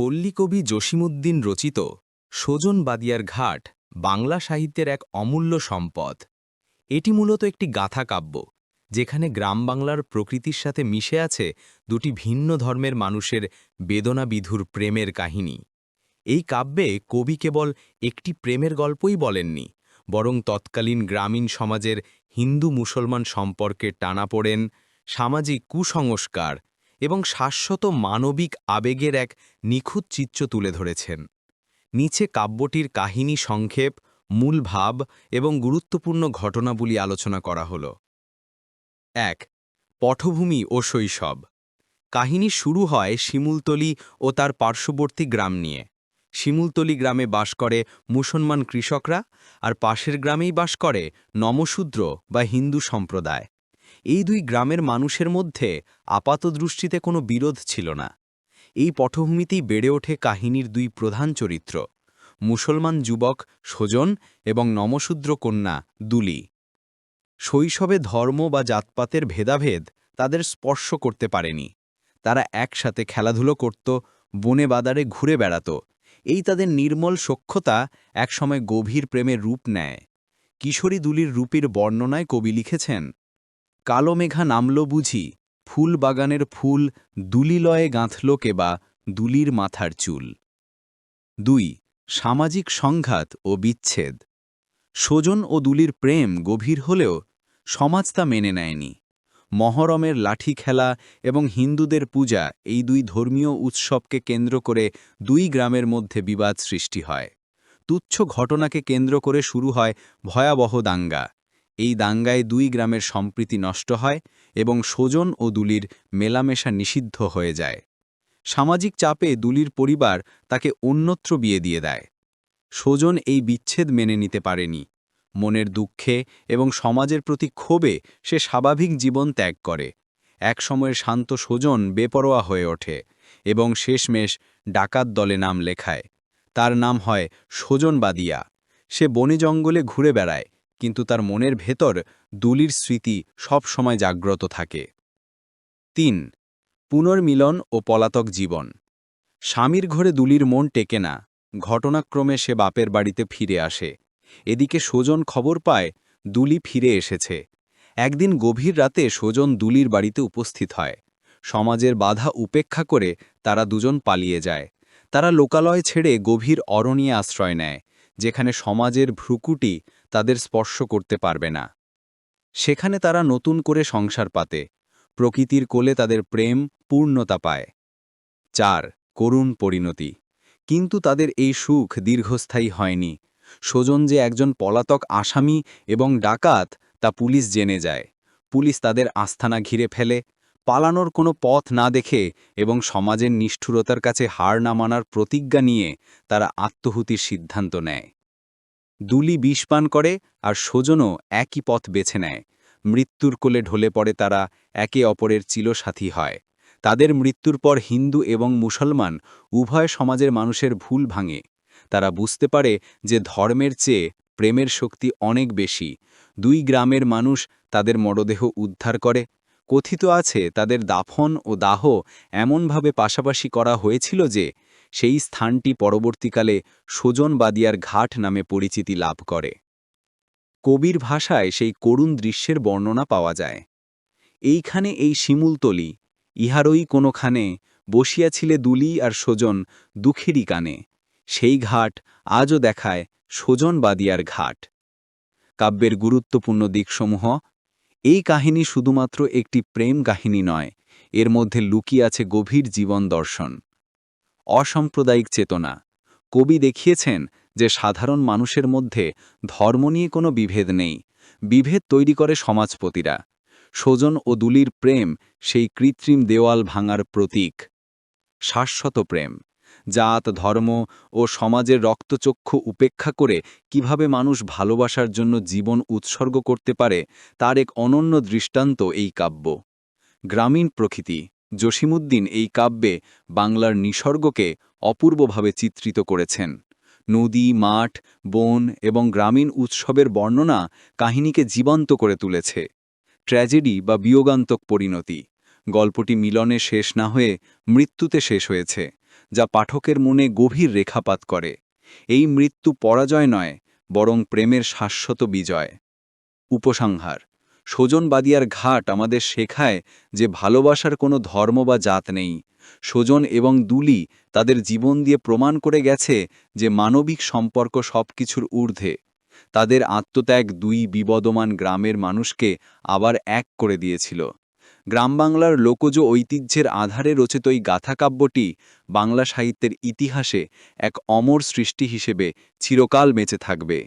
পল্লীকবি জসিমুদ্দিন রচিত সোজন বাদিয়ার ঘাট বাংলা সাহিত্যের এক অমূল্য সম্পদ। এটি মূলত একটি গাথা কাব্য, যেখানে গ্রাম বাংলার প্রকৃতির সাথে মিশে আছে দুটি ভিন্ন ধর্মের মানুষের বেদনাবিধুর প্রেমের কাহিনী। এই কাব্যে কবি কেবল একটি প্রেমের গল্পই বলেননি, বরং তৎকালীন গ্রামীণ সমাজের হিন্দু মুসলমান সম্পর্কে টানাপোড়েন সামাজিক কুসংস্কার এবং শাশ্বত মানবিক আবেগের এক নিখুঁত চিত্র তুলে ধরেছেন। নিচে কাব্যটির কাহিনী সংক্ষেপ, মূল ভাব এবং গুরুত্বপূর্ণ ঘটনাবলী আলোচনা করা হল। এক, পটভূমি ও শৈশব। কাহিনী শুরু হয় শিমুলতলি ও তার পার্শ্ববর্তী গ্রাম নিয়ে। শিমুলতলি গ্রামে বাস করে মুসলমান কৃষকরা আর পাশের গ্রামেই বাস করে নমশূদ্র বা হিন্দু সম্প্রদায়। এই দুই গ্রামের মানুষের মধ্যে আপাতদৃষ্টিতে কোনো বিরোধ ছিল না। এই পটভূমিতেই বেড়ে ওঠে কাহিনীর দুই প্রধান চরিত্র, মুসলমান যুবক সোজন এবং নমশূদ্র কন্যা দুলি। শৈশবে ধর্ম বা জাতপাতের ভেদাভেদ তাদের স্পর্শ করতে পারেনি। তারা একসাথে খেলাধুলো করত, বনে বাদারে ঘুরে বেড়াত। এই তাদের নির্মল সক্ষতা একসময় গভীর প্রেমের রূপ নেয়। কিশোরী দুলির রূপের বর্ণনায় কবি লিখেছেন কালো মেঘা নামল বুঝি, ফুল বাগানের ফুল দুলিলয়ে গাঁথল কেবা দুলির মাথার চুল। দুই, সামাজিক সংঘাত ও বিচ্ছেদ। সোজন ও দুলির প্রেম গভীর হলেও সমাজ তা মেনে নেয়নি। মহরমের লাঠি খেলা এবং হিন্দুদের পূজা এই দুই ধর্মীয় উৎসবকে কেন্দ্র করে দুই গ্রামের মধ্যে বিবাদ সৃষ্টি হয়। তুচ্ছ ঘটনাকে কেন্দ্র করে শুরু হয় ভয়াবহ দাঙ্গা। এই দাঙ্গায় দুই গ্রামের সম্প্রীতি নষ্ট হয় এবং সোজন ও দুলির মেলামেশা নিষিদ্ধ হয়ে যায়। সামাজিক চাপে দুলির পরিবার তাকে অন্যত্র বিয়ে দিয়ে দেয়। সোজন এই বিচ্ছেদ মেনে নিতে পারেনি। মনের দুঃখে এবং সমাজের প্রতি ক্ষোভে সে স্বাভাবিক জীবন ত্যাগ করে। একসময়ের শান্ত সোজন বেপরোয়া হয়ে ওঠে এবং শেষমেশ ডাকাত দলে নাম লেখায়। তার নাম হয় সোজন বাদিয়া। সে বনে জঙ্গলে ঘুরে বেড়ায় কিন্তু তার মনের ভেতর দুলির স্মৃতি সব সময় জাগ্রত থাকে। তিন, পুনর্মিলন ও পলাতক জীবন। স্বামীর ঘরে দুলির মন টেকে না, ঘটনাক্রমে সে বাপের বাড়িতে ফিরে আসে। এদিকে সোজন খবর পায়, দুলি ফিরে এসেছে। একদিন গভীর রাতে সোজন দুলির বাড়িতে উপস্থিত হয়। সমাজের বাধা উপেক্ষা করে তারা দুজন পালিয়ে যায়। তারা লোকালয় ছেড়ে গভীর অরণ্যে আশ্রয় নেয়, যেখানে সমাজের ভ্রুকুটি তাদের স্পর্শ করতে পারবে না। সেখানে তারা নতুন করে সংসার পাতে, প্রকৃতির কোলে তাদের প্রেম, পূর্ণতা পায়। চার, করুণ পরিণতি। কিন্তু তাদের এই সুখ দীর্ঘস্থায়ী হয়নি। সোজন যে একজন পলাতক আসামি এবং ডাকাত, তা পুলিশ জেনে যায়। পুলিশ তাদের আস্থানা ঘিরে ফেলে, পালানোর কোনো পথ না দেখে এবং সমাজের নিষ্ঠুরতার কাছে হার না মানার প্রতিজ্ঞা নিয়ে তারা আত্মহুতির সিদ্ধান্ত নেয়। দুলি বিষ পান করে আর সোজনও একই পথ বেছে নেয়। মৃত্যুর কোলে ঢলে পড়ে তারা একে অপরের চিলসাথী হয়। তাদের মৃত্যুর পর হিন্দু এবং মুসলমান উভয় সমাজের মানুষের ভুল ভাঙে। তারা বুঝতে পারে যে ধর্মের চেয়ে প্রেমের শক্তি অনেক বেশি। দুই গ্রামের মানুষ তাদের মরদেহ উদ্ধার করে। কথিত আছে, তাদের দাফন ও দাহ এমনভাবে পাশাপাশি করা হয়েছিল যে সেই স্থানটি পরবর্তীকালে সোজন বাদিয়ার ঘাট নামে পরিচিতি লাভ করে। কবির ভাষায় সেই করুণ দৃশ্যের বর্ণনা পাওয়া যায়। এইখানে এই শিমুলতলি ইহারই কোনোখানে বসিয়াছিলে দুলি আর সোজন দুঃখেরই কানে, সেই ঘাট আজও দেখায় সোজন বাদিয়ার ঘাট। কাব্যের গুরুত্বপূর্ণ দিকসমূহ, এই কাহিনী শুধুমাত্র একটি প্রেম কাহিনী নয়, এর মধ্যে লুকিয়ে আছে গভীর জীবন দর্শন। অসাম্প্রদায়িক চেতনা। কবি দেখিয়েছেন যে সাধারণ মানুষের মধ্যে ধর্ম নিয়ে কোনো বিভেদ নেই। বিভেদ তৈরি করে সমাজপতিরা। সোজন ও দুলির প্রেম সেই কৃত্রিম দেওয়াল ভাঙার প্রতীক। শাশ্বত প্রেম। জাত, ধর্ম ও সমাজের রক্তচক্ষু উপেক্ষা করে কীভাবে মানুষ ভালোবাসার জন্য জীবন উৎসর্গ করতে পারে, তার এক অনন্য দৃষ্টান্ত এই কাব্য। গ্রামীণ প্রকৃতি। জসিমুদ্দিন এই কাব্যে বাংলার নিসর্গকে অপূর্বভাবে চিত্রিত করেছেন। নদী, মাঠ, বন এবং গ্রামীণ উৎসবের বর্ণনা কাহিনীকে জীবন্ত করে তুলেছে। ট্র্যাজেডি বা বিয়োগান্তক পরিণতি। গল্পটি মিলনে শেষ না হয়ে মৃত্যুতে শেষ হয়েছে, যা পাঠকের মনে গভীর রেখাপাত করে। এই মৃত্যু পরাজয় নয়, বরং প্রেমের শাশ্বত বিজয়। উপসংহার। সোজন বাদিয়ার ঘাট আমাদের শেখায় যে ভালোবাসার কোনো ধর্ম বা জাত নেই। সোজন এবং দুলি তাদের জীবন দিয়ে প্রমাণ করে গেছে যে মানবিক সম্পর্ক সবকিছুর ঊর্ধ্বে। তাদের আত্মত্যাগ দুই বিবদমান গ্রামের মানুষকে আবার এক করে দিয়েছিল। গ্রাম বাংলার লোকজ ঐতিহ্যের আধারে রচিত এই গাথাকাব্যটি বাংলা সাহিত্যের ইতিহাসে এক অমর সৃষ্টি হিসেবে চিরকাল বেঁচে থাকবে।